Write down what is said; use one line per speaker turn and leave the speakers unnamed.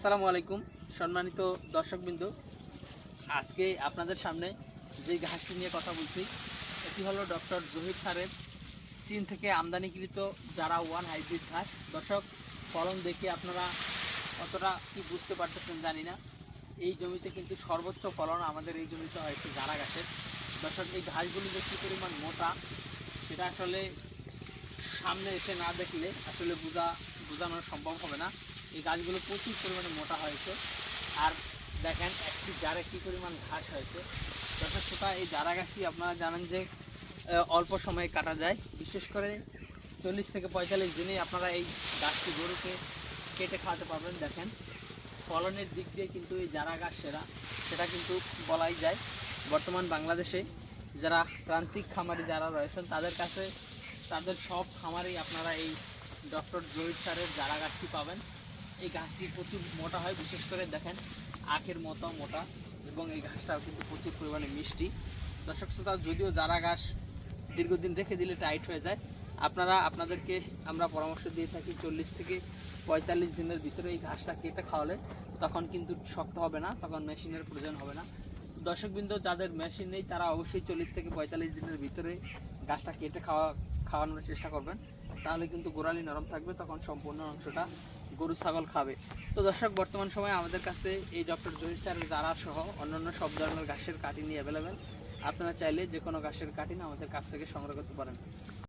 আসসালামু আলাইকুম, সম্মানিত দর্শকবৃন্দ। আজকে আপনাদের সামনে যে ঘাসটি নিয়ে কথা বলছি, এটি হলো ডক্টর জহির স্যারের চীন থেকে আমদানিকৃত যারা ওয়ান হাইব্রিড ঘাস। দর্শক, ফলন দেখে আপনারা অতটা কি বুঝতে পারতেছেন জানি না। এই জমিতে কিন্তু সর্বোচ্চ ফলন আমাদের এই জমিতে হয়েছে যারা ঘাসের। দর্শক, এই ঘাসগুলি যে কী পরিমাণ মোটা, সেটা আসলে সামনে এসে না দেখলে আসলে বোঝা বোঝানো সম্ভব হবে না। এই গাছগুলো প্রচুর পরিমাণে মোটা হয়েছে। আর দেখেন, একটি জারে কী পরিমাণ ঘাস হয়েছে। শ্রোতা এই জারা গাছটি আপনারা জানেন যে অল্প সময়ে কাটা যায়। বিশেষ করে চল্লিশ থেকে পঁয়তাল্লিশ দিনেই আপনারা এই গাছটি গরুকে কেটে খাওয়াতে পারবেন। দেখেন, ফলনের দিক দিয়ে কিন্তু এই জারা গাছ সেরা। সেটা কিন্তু বলাই যায়। বর্তমান বাংলাদেশে যারা প্রান্তিক খামারি যারা রয়েছেন, তাদের কাছে তাদের সব খামারেই আপনারা এই ডক্টর জহির স্যারের জারা গাছটি পাবেন। এই গাছটি প্রচুর মোটা হয়, বিশেষ করে দেখেন আখের মতো মোটা এবং এই ঘাসটাও কিন্তু প্রচুর পরিমাণে মিষ্টি। দর্শক শ্রোতা, যদিও জারা ঘাস দীর্ঘদিন রেখে দিলে টাইট হয়ে যায়, আপনারা, আপনাদেরকে আমরা পরামর্শ দিয়ে থাকি চল্লিশ থেকে পঁয়তাল্লিশ দিনের ভিতরে এই ঘাসটা কেটে খাওয়ালে তখন কিন্তু শক্ত হবে না, তখন মেশিনের প্রয়োজন হবে না। দর্শকবৃন্দ, যাদের মেশিন নেই, তারা অবশ্যই চল্লিশ থেকে পঁয়তাল্লিশ দিনের ভিতরে গাছটা কেটে খাওয়া, খাওয়ানোর চেষ্টা করবেন। তাহলে কিন্তু গোড়ালি নরম থাকবে, তখন সম্পূর্ণ অংশটা গরু, ছাগল খাবে। তো দর্শক, বর্তমান সময়ে আমাদের কাছে এই ডক্টর জহির স্যারের জারা সহ অন্যান্য সব ধরনের ঘাসের কাটিনি অ্যাভেলেবেল আপনারা চাইলে যে কোনো ঘাসের কাটিন আমাদের কাছ থেকে সংগ্রহ করতে পারেন।